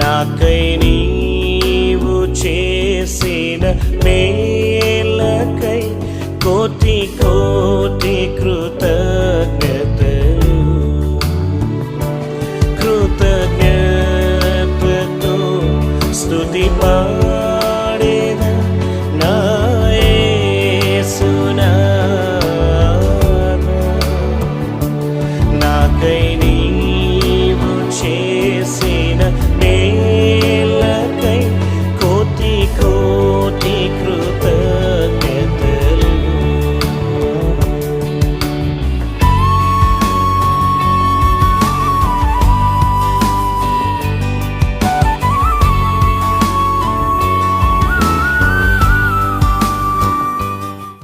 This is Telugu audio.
నాకై నీవు చేసిన మేలకై కోటి కోటి కృత